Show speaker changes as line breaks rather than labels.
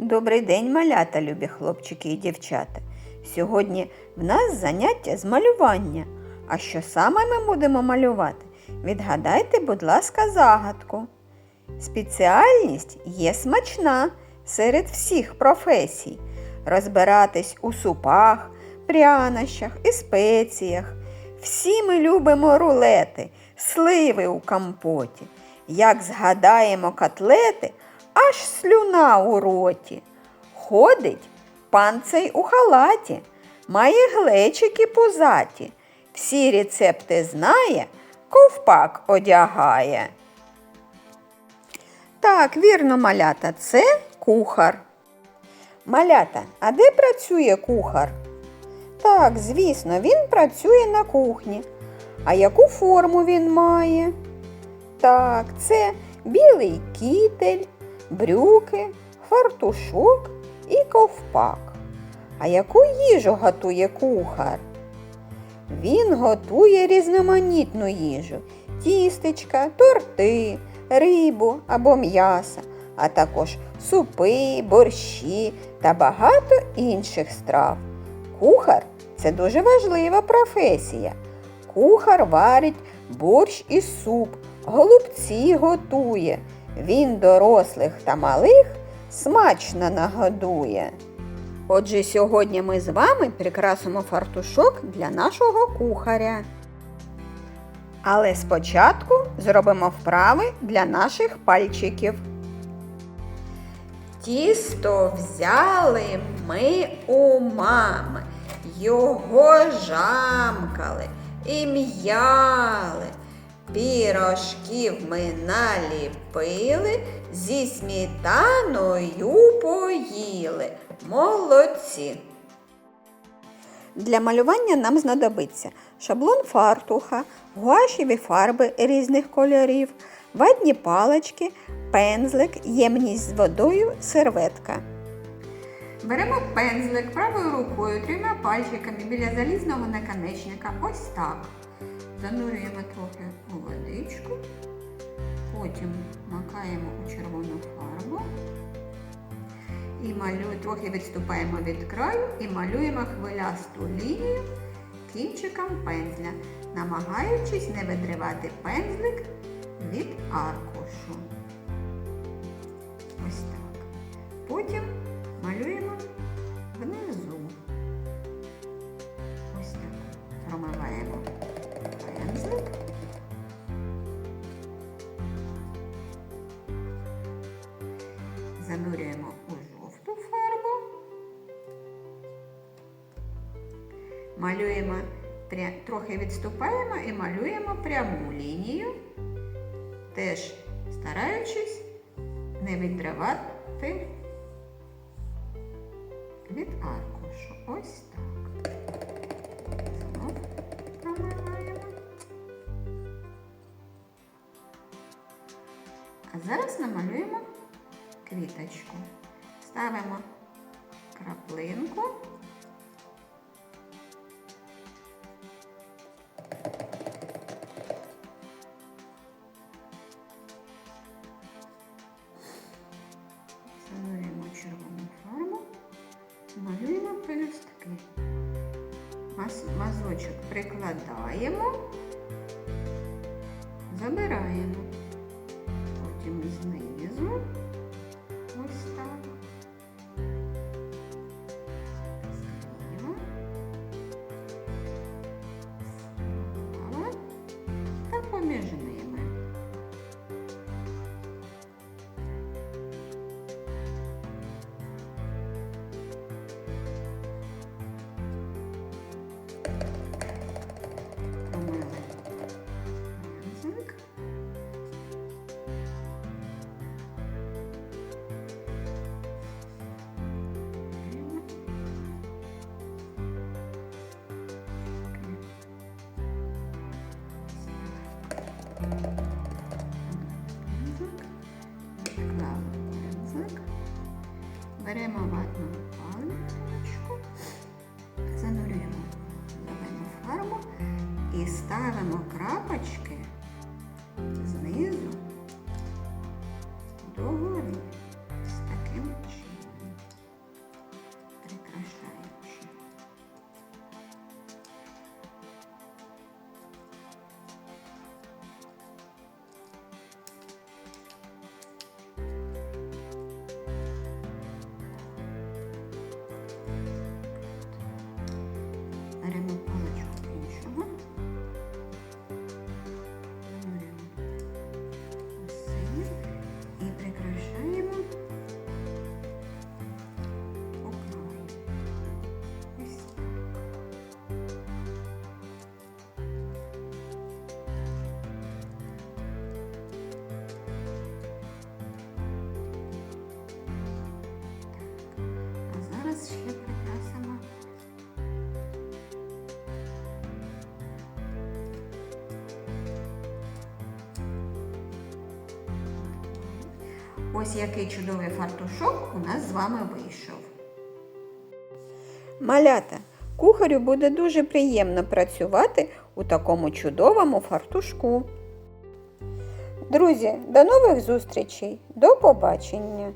Добрий день, малята, любі хлопчики і дівчата. Сьогодні в нас заняття з малювання. А що саме ми будемо малювати? Відгадайте, будь ласка, загадку. Спеціальність є смачна серед всіх професій. Розбиратись у супах, прянощах і спеціях. Всі ми любимо рулети, сливи у компоті. Як згадаємо котлети, аж слюна у роті. Ходить пан цей у халаті, має глечики пузаті. Всі рецепти знає, ковпак одягає. Так, вірно, малята, це кухар. Малята, а де працює кухар? Так, звісно, він працює на кухні. А яку форму він має? Так, це білий кітель, брюки, фартушок і ковпак. А яку їжу готує кухар? Він готує різноманітну їжу тістечка, торти, рибу або м'ясо, а також супи, борщі та багато інших страв. Кухар це дуже важлива професія. Кухар варить борщ і суп, голубці готує. Він дорослих та малих смачно нагодує. Отже, сьогодні ми з вами прикрасимо фартушок для нашого кухаря. Але спочатку зробимо вправи для наших пальчиків. Тісто взяли ми у мами, його жамкали і м'яли. Пірожків ми наліпили, зі сметаною поїли. Молодці! Для малювання нам знадобиться шаблон фартуха, гуашеві фарби різних кольорів, ватні палички, пензлик, ємність з водою, серветка. Беремо пензлик правою рукою трьома пальчиками біля залізного наконечника. Ось так. Занурюємо трохи у водичку, потім макаємо у червону фарбу і малюємо, трохи відступаємо від краю і малюємо хвилясту лінію кінчиком пензля, намагаючись не видривати пензлик від аркушу. Ось так. Потім малюємо внизу. Ось так. Промиваємо Малюємо, трохи відступаємо і малюємо пряму лінію, теж стараючись не відривати від аркушу. Ось так. Знов промиваємо. А зараз намалюємо квіточку. Ставимо краплинку. Мазочок прикладаємо, забираємо. Потім знизу. Ось Беремо ватну паличку, занурюємо зелену фарбу і ставимо крапочки Ось який чудовий фартушок у нас з вами вийшов. Малята, кухарю буде дуже приємно працювати у такому чудовому фартушку. Друзі, до нових зустрічей, до побачення!